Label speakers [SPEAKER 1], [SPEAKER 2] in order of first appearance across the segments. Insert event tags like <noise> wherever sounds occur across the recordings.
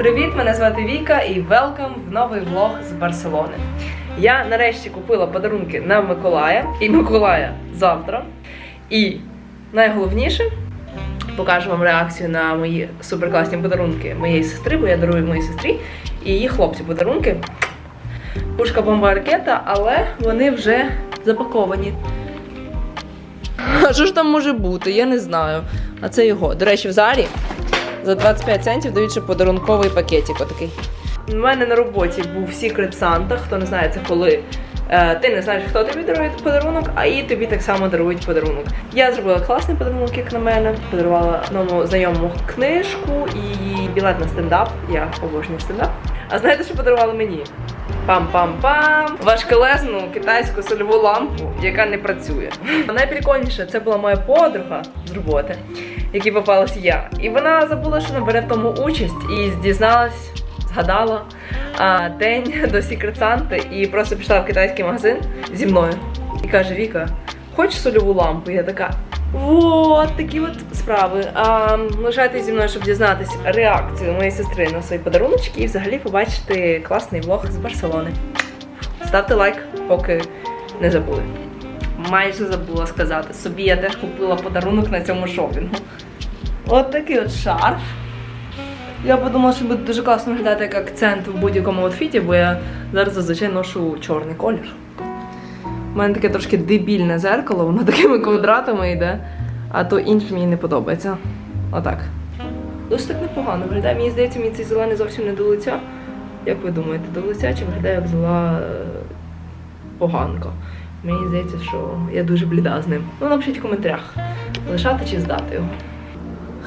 [SPEAKER 1] Привіт, мене звати Віка і велкам в новий влог з Барселони. Я нарешті купила подарунки на Миколая і Миколая завтра. І найголовніше покажу вам реакцію на мої суперкласні подарунки моєї сестри, бо я дарую моїй сестрі і її хлопцю подарунки. Пушка бомба ракета, але вони вже запаковані. А що ж там може бути? Я не знаю. А це його. До речі, в залі за 25 центів ще подарунковий пакетик отакий. У мене на роботі був Secret Santa. Хто не знає, це коли е, ти не знаєш, хто тобі дарує подарунок, а і тобі так само дарують подарунок. Я зробила класний подарунок, як на мене. Подарувала одному знайомому книжку і білет на стендап. Я обожнюю стендап. А знаєте, що подарували мені? Пам-пам-пам! Важкелезну китайську сольову лампу, яка не працює. Найприкольніше, це була моя подруга з роботи, якій попалась я. І вона забула, що не бере в тому участь, і дізналась, згадала а, день до Santa і просто пішла в китайський магазин зі мною. І каже: Віка, хочеш сольову лампу? Я така. Вот такі от справи. Лишайтесь зі мною, щоб дізнатися реакцію моєї сестри на свої подаруночки і взагалі побачити класний влог з Барселони. Ставте лайк, поки не забули. Майже забула сказати. Собі я теж купила подарунок на цьому шопінгу. От такий от шарф. Я подумала, що буде дуже класно виглядати як акцент в будь-якому outфіті, бо я зараз зазвичай ношу чорний колір. У мене таке трошки дебільне зеркало, воно такими квадратами йде, а то інше мені не подобається. Отак. Досить так непогано виглядає. Мені здається, мені цей зелений зовсім не до лиця. Як ви думаєте, до лиця чи виглядає як зла е, поганка? Мені здається, що я дуже бліда з ним. Ну, напишіть в коментарях, лишати чи здати його.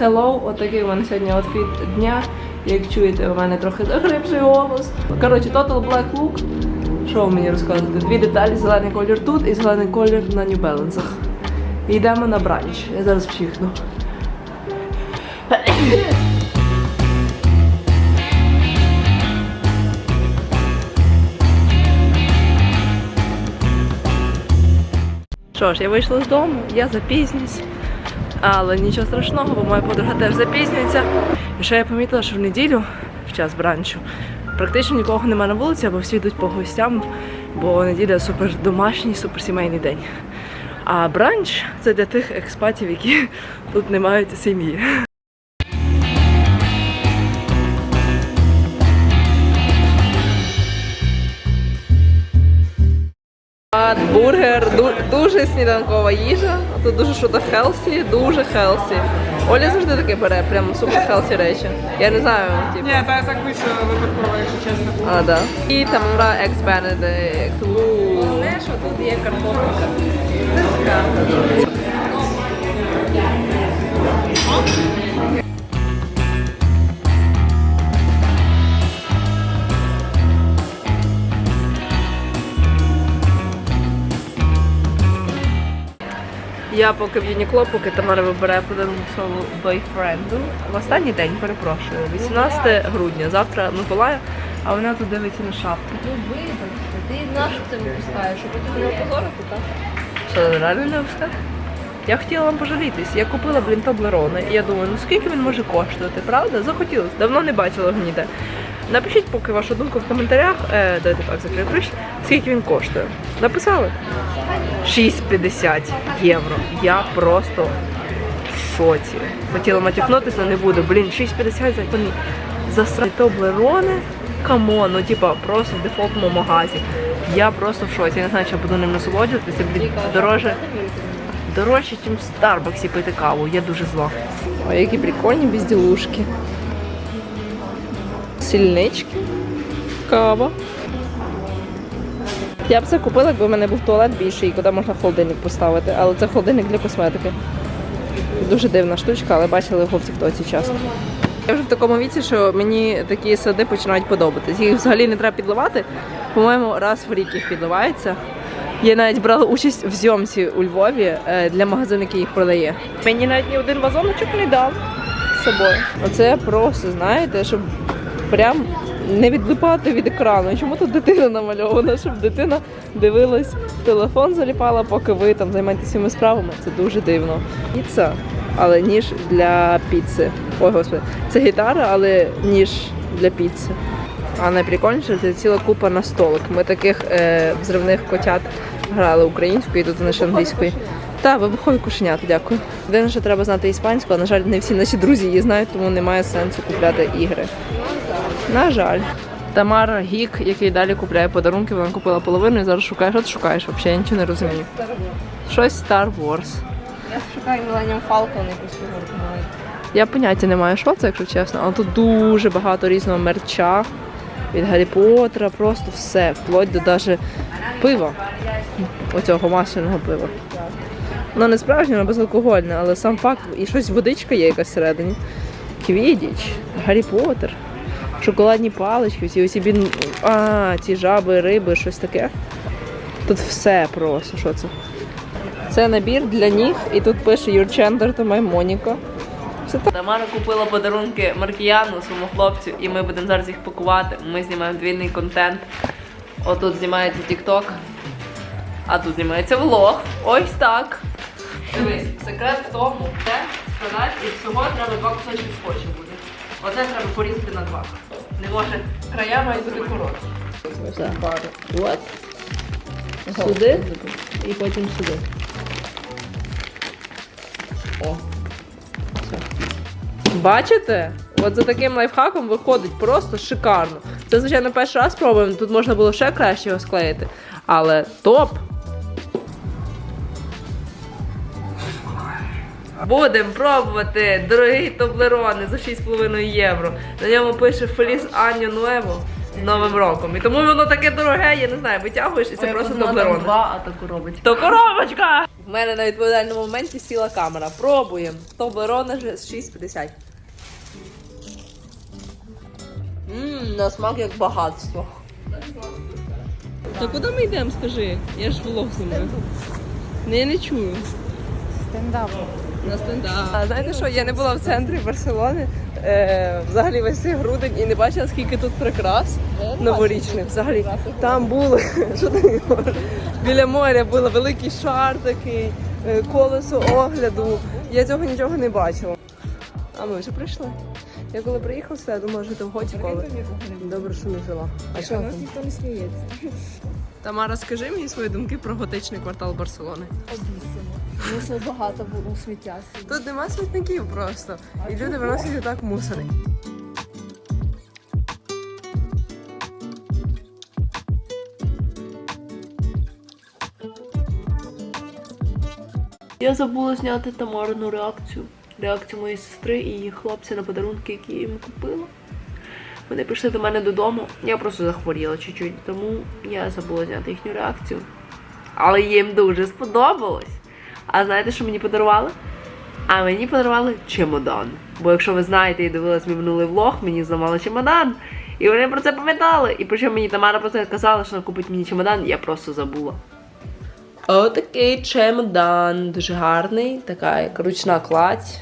[SPEAKER 1] Hello, отакий у мене сьогодні outfit дня. Як чуєте, у мене трохи загрибший голос. Коротше, Total Black Look. Що ви мені розказувати? Дві деталі, зелений колір тут і зелений колір на New йдемо на бранч. Я зараз вчихну. Що ж, я вийшла з дому, я запізнююсь. Але нічого страшного, бо моя подруга теж запізнюється. І ще я помітила, що в неділю, в час бранчу, практично нікого немає на вулиці, або всі йдуть по гостям, бо неділя супер домашній, супер сімейний день. А бранч це для тих експатів, які <laughs> тут не мають сім'ї. Бургер, дуже сніданкова їжа. Тут дуже що-то хелсі, дуже хелсі. Оля завжди таке бере, прям супер хелсі речі. Я не знаю, типу.
[SPEAKER 2] Ні, та так вийшло випадково, якщо чесно.
[SPEAKER 1] А, да. І там екс Бенедикт. Головне, що тут є картопка. Це скарб. Я поки в Юнікло, поки Тамара вибирає подарунок своєму бойфренду. В останній день, перепрошую, 18 грудня, завтра Миколая, а вона тут дивиться на шапку.
[SPEAKER 3] Ну вибачте, ти нашу це випускаєш, щоб потім не опозорити, так?
[SPEAKER 1] Що, реально не все? Я хотіла вам пожалітись. Я купила, блін, Тоблерони. І я думаю, ну скільки він може коштувати, правда? Захотілося. Давно не бачила його ніде. Напишіть поки вашу думку в коментарях. Е, дайте так закрию ключ. Скільки він коштує. Написали? 6,50 євро. Я просто в шоці. Хотіла матюкнутися, але не буду. Блін, 6,50 за вони засрані Тоблерони. Камон, ну типа просто в дефолтному магазі. Я просто в шоці. Я не знаю, чи я буду ним насолоджуватися. Блін, дороже. Дорожче, ніж в Старбаксі пити каву. Я дуже зла. Ой, які прикольні безділушки. Сільнички. Кава. Я б це купила, якби в мене був туалет більший, куди можна холодильник поставити. Але це холодильник для косметики. Дуже дивна штучка, але бачила його в тіктоці часто. Я вже в такому віці, що мені такі сади починають подобатись. Їх взагалі не треба підливати. По-моєму, раз в рік їх підливається. Я навіть брала участь в зйомці у Львові е, для магазину, який їх продає. Мені навіть ні один вазоночок не дав з собою. Оце просто, знаєте, щоб прям не відлипати від екрану. Чому тут дитина намальована? Щоб дитина дивилась телефон, заліпала, поки ви там займаєтеся своїми справами. Це дуже дивно. Піца, але ніж для піци. Ой, господи, це гітара, але ніж для піци. А найприкольніше це ціла купа на столик. Ми таких е, взривних котят грали українською, і тут вони ще англійською. Та, вибухові кошенята, дякую. Єдине, що треба знати іспанську, а на жаль, не всі наші друзі її знають, тому немає сенсу купляти ігри. На жаль. Тамара Гік, який далі купляє подарунки, вона купила половину і зараз шукає. Що ти шукаєш? Взагалі я нічого не розумію. Щось Star Wars.
[SPEAKER 3] Я шукаю Millennium Falcon якусь фігурку маленьку.
[SPEAKER 1] Я поняття не маю, що це, якщо чесно, але тут дуже багато різного мерча від Гаррі Поттера, просто все, вплоть до даже пива. Оцього масляного пива. Воно не справжнє, воно безалкогольне, але сам факт, і щось водичка є якась всередині. Квідіч, Гаррі Поттер, шоколадні палички, всі оці бін... А, ці жаби, риби, щось таке. Тут все просто, що це? Це набір для ніг, і тут пише to my Monica. Тамара купила подарунки Маркіяну, своєму хлопцю, і ми будемо зараз їх пакувати. Ми знімаємо двійний контент. Отут знімається TikTok, а тут знімається влог. Ось так. Дивись, секрет в тому, це сказати, і всього треба два кусочки скотчу буде. Оце треба порізати на два. Не може края мають бути короткі. От. Сюди і потім сюди. О. Бачите? От за таким лайфхаком виходить просто шикарно. Це, звичайно, перший раз пробуємо. Тут можна було ще краще його склеїти. Але топ! Будемо пробувати дорогі тоблерони за 6,5 євро. На ньому пише Feliz Año Nuevo з Новим роком. І тому воно таке дороге, я не знаю, витягуєш і це просто тоблерони.
[SPEAKER 3] Два, а таку робить.
[SPEAKER 1] То коробочка! В мене на відповідальному моменті сіла камера. Пробуємо. Тоблерона ж з 6,50. Ммм, на смак як багатство. Та куди ми йдемо, скажи? Я ж влог знімаю. Не, я не чую.
[SPEAKER 3] Стендап.
[SPEAKER 1] На стендап. А знаєте що, я не була в центрі Барселони е, взагалі весь цей грудень і не бачила, скільки тут прикрас новорічних. Взагалі там були <laughs> що ти говориш? біля моря було великий шар такий, е, колесо огляду. Я цього нічого не бачила. А ми вже прийшли. Я коли приїхала сюди, я думала, що ти в готі коли. Добре, що не взяла. А що там?
[SPEAKER 3] ніхто не сміється.
[SPEAKER 1] Тамара, скажи мені свої думки про готичний квартал Барселони.
[SPEAKER 3] Обісимо. Мусор багато було сміття.
[SPEAKER 1] Тут нема смітників просто. І люди виносять отак мусори. Я забула зняти Тамарину реакцію. Реакцію моєї сестри і її хлопця на подарунки, які я їм купила. Вони прийшли до мене додому. Я просто захворіла чуть-чуть, тому я забула зняти їхню реакцію. Але їм дуже сподобалось. А знаєте, що мені подарували? А мені подарували чемодан. Бо якщо ви знаєте і дивились мій минулий влог, мені зламали чемодан. І вони про це пам'ятали. І причому мені Тамара про це казала, що вона купить мені чемодан, я просто забула. Отакий чемодан, дуже гарний, така як ручна кладь.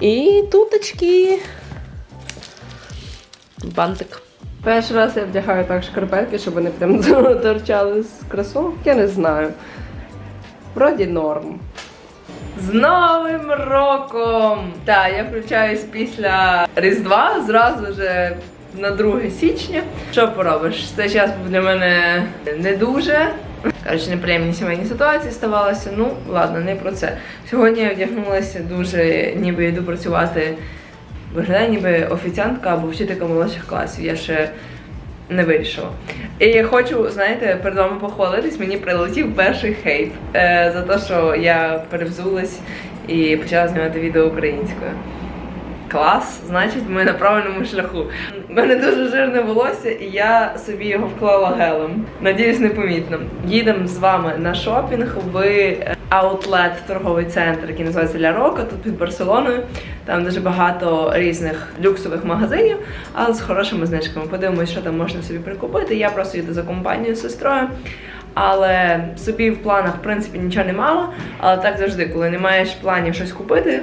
[SPEAKER 1] І туточки. Бантик. Перший раз я вдягаю так шкарпетки, щоб вони прям <laughs> торчали з кросовок, я не знаю. Вроді норм. З Новим роком! Так, я включаюсь після Різдва, зразу вже на 2 січня. Що поробиш? Цей час був для мене не дуже. Кажуть, неприємні сімейні ситуації ставалися. Ну, ладно, не про це. Сьогодні я вдягнулася дуже, ніби йду працювати. Виглядає ніби офіціантка або вчителька молодших класів. Я ще не вирішила. І хочу, знаєте, перед вами похвалитись, мені прилетів перший хейт е, за те, що я перевзулась і почала знімати відео українською. Клас, значить, ми на правильному шляху. У мене дуже жирне волосся, і я собі його вклала гелем. Надіюсь, непомітно. Їдемо з вами на шопінг в аутлет торговий центр, який називається Ля Рока, тут під Барселоною. Там дуже багато різних люксових магазинів, але з хорошими знижками. Подивимось, що там можна собі прикупити. Я просто їду за компанією з сестрою. Але собі в планах, в принципі, нічого не мало. Але так завжди, коли не маєш планів щось купити,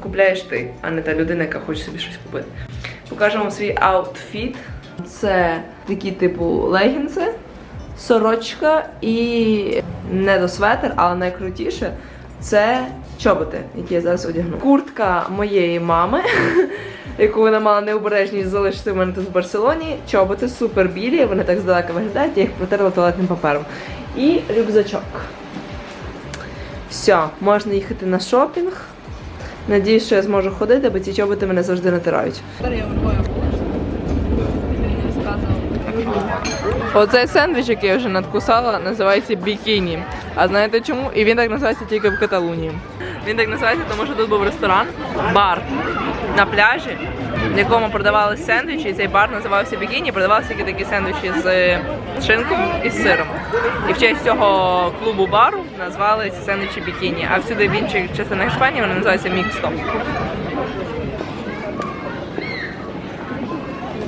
[SPEAKER 1] купляєш ти, а не та людина, яка хоче собі щось купити. Покажемо свій аутфіт. Це такі типу легінси, сорочка і не до светр, але найкрутіше це чоботи, які я зараз одягну. Куртка моєї мами, <laughs> яку вона мала необережність залишити в мене тут в Барселоні. Чоботи супер білі, вони так здалека виглядають, я їх протерла туалетним папером. І рюкзачок. Все, можна їхати на шопінг. Надіюсь, що я зможу ходити, бо ці чоботи мене завжди натирають.
[SPEAKER 3] Тепер я врубаю Мені розказував.
[SPEAKER 1] Оцей сендвіч, який я вже надкусала, називається бікіні. А знаєте чому? І він так називається тільки в Каталунії. Він так називається, тому що тут був ресторан, бар на пляжі, в якому продавали сендвічі, і цей бар називався Бікіні, продавалися тільки такі сендвічі з шинкою і з сиром. І в честь цього клубу бару назвали ці сендвічі Бікіні. А всюди в інших частинах Іспанії вони називаються мікстоп.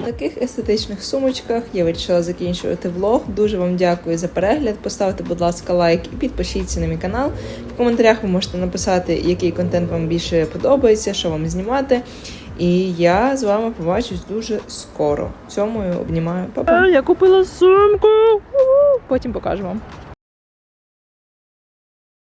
[SPEAKER 1] Таких естетичних сумочках я вирішила закінчувати влог. Дуже вам дякую за перегляд. Поставте, будь ласка, лайк і підпишіться на мій канал. В коментарях ви можете написати, який контент вам більше подобається, що вам знімати. І я з вами побачусь дуже скоро. Цьому обнімаю. Па-па. Я купила сумку. Потім покажу вам.